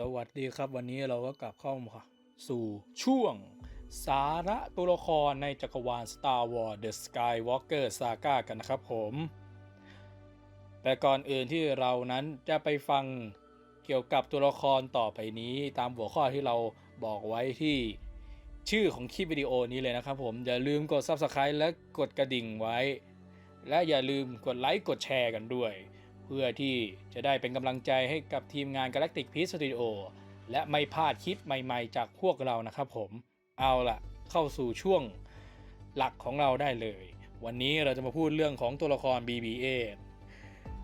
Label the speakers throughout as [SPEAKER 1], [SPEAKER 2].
[SPEAKER 1] สวัสดีครับวันนี้เราก็กลับเข้ามาสู่ช่วง สาระตัวละครในจักรวาล Star Wars The Skywalker Saga กันนะครับผม แต่ก่อนอื่นที่เรานั้นจะไปฟังเกี่ยวกับตัวละครต่อไปนี้ตามหัวข้อที่เราบอกไว้ที่ชื่อของคลิปวิดีโอนี้เลยนะครับผม อย่าลืมกด Subscribe และกดกระดิ่งไว้ และอย่าลืมกดไลค์กดแชร์กันด้วย เพื่อที่จะได้เป็นกำลังใจให้กับทีมงาน Galactic Peace Studio และไม่พลาดคลิปใหม่ๆ จากพวกเรานะครับผม เอาล่ะ เข้าสู่ช่วงหลักของเราได้เลย วันนี้เราจะมาพูดเรื่องของตัวละคร BB-8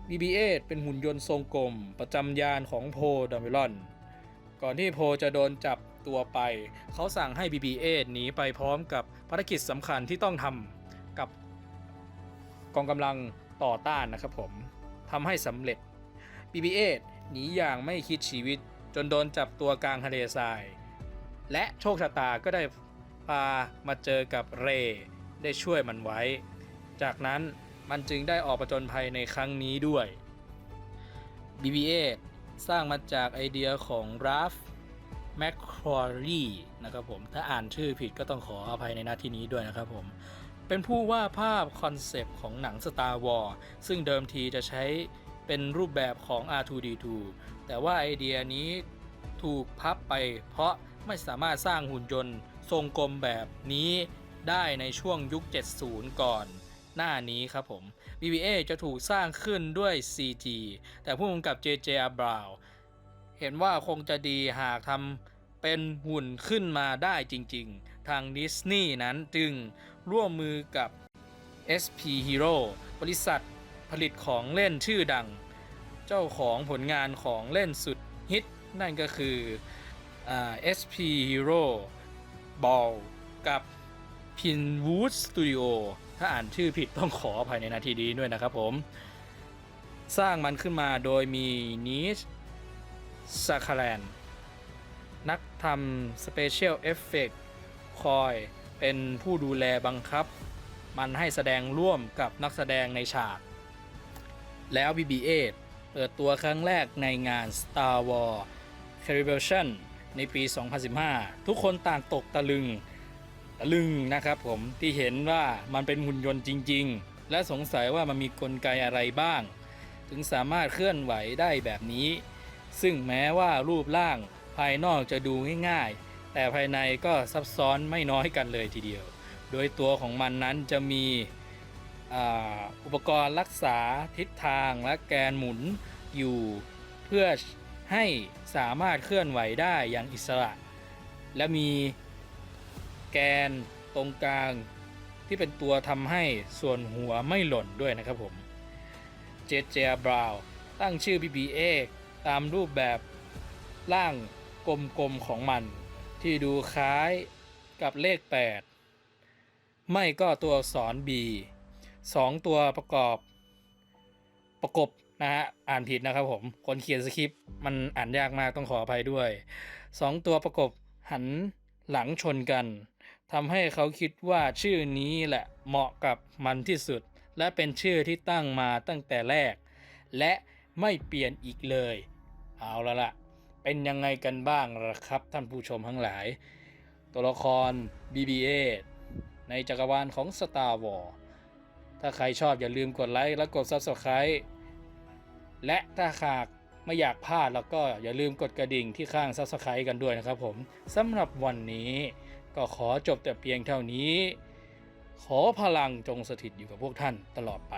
[SPEAKER 1] BB-8 เป็นหุ่นยนต์ทรงกลม ประจำยานของโพดามิลอน ก่อนที่โพจะโดนจับตัวไป เขาสั่งให้ BB-8 หนีไปพร้อมกับภารกิจสำคัญที่ต้องทำกับกองกำลังต่อต้านนะครับผม ทำให้สำเร็จ BB-8 หนีอย่างไม่คิดชีวิต จนโดนจับตัวกลางทะเลทราย และโชคชะตาก็ได้พามาเจอกับเรได้ช่วยมันไว้ จากนั้นมันจึงได้ออกประจนภัยในครั้งนี้ด้วย BB-8 สร้างมาจากไอเดียของราฟแมคคอรีนะครับผม ถ้าอ่านชื่อผิดก็ต้องขออภัยในหน้าที่นี้ด้วยนะครับผม เป็นผู้วาดภาพคอนเซปต์ของหนัง Star Wars ซึ่งเดิมทีจะใช้เป็นรูปแบบของ R2D2 แต่ว่าไอเดียนี้ถูกพับไป เพราะไม่สามารถสร้างหุ่นยนต์ทรงกลมแบบนี้ได้ในช่วงยุค 70 ก่อนหน้านี้ครับผม BB-8 จะถูกสร้างขึ้นด้วย CG แต่ผู้กำกับ JJ Abrams เห็นว่าคงจะดีหากทำ เป็นหุ่นขึ้นมาได้จริงๆ ทางดิสนีย์นั้นจึงร่วมมือกับ SP Hero บริษัทผลิตของเล่นชื่อดัง เจ้าของผลงานของเล่นสุดฮิต นั่นก็คืออ SP Hero Ball กับ Pinwood Studio ถ้าอ่านชื่อผิดต้องขออภัยในนาทีนี้ด้วยนะครับผม สร้างมันขึ้นมาโดยมีนิชซาคาแลน นักทำสเปเชียลเอฟเฟกคอยเป็นผู้ดูแลบังคับ มันให้แสดงร่วมกับนักแสดงในฉาก แล้ว BB-8 เปิดตัวครั้งแรกในงาน Star Wars Celebration ในปี 2015 ทุกคนต่างตกตะลึง ตะลึงนะครับผมที่เห็นว่ามันเป็นหุ่นยนต์จริง ๆ และสงสัยว่ามันมีกลไกอะไรบ้าง ถึงสามารถเคลื่อนไหวได้แบบนี้ ซึ่งแม้ว่ารูปร่าง ภายนอกจะดูง่ายๆ แต่ภายในก็ซับซ้อนไม่น้อยกันเลยทีเดียว โดยตัวของมันนั้นจะมีอุปกรณ์รักษาทิศทางและแกนหมุนอยู่เพื่อให้สามารถเคลื่อนไหวได้อย่างอิสระ และมีแกนตรงกลางที่เป็นตัวทำให้ส่วนหัวไม่หล่นด้วยนะครับผมเจเจบราวตั้งชื่อ BB-8 ตามรูปแบบร่าง กลมๆของมัน ที่ดูคล้ายกับเลข 8 ไม่ก็ตัวอักษร B สองตัวประกอบประกบนะฮะอ่านผิดนะครับผม คนเขียนสคริปต์มันอ่านยากมากต้องขออภัยด้วยสองตัวประกบหันหลังชนกันทำให้เขาคิดว่าชื่อนี้แหละเหมาะกับมันที่สุด และเป็นชื่อที่ตั้งมาตั้งแต่แรก และไม่เปลี่ยนอีกเลย เอาละล่ะ เป็นยังไงกันบ้างล่ะครับท่านผู้ชมทั้งหลาย ตัวละคร BB-8 ในจักรวาลของ Star Wars ถ้าใครชอบอย่าลืมกดไลค์และกด Subscribe และถ้าหากไม่อยากพลาดแล้วก็อย่าลืมกดกระดิ่งที่ข้าง Subscribe กันด้วยนะครับผมสำหรับวันนี้ก็ขอจบแต่เพียงเท่านี้ ขอพลังจงสถิตอยู่กับพวกท่านตลอดไป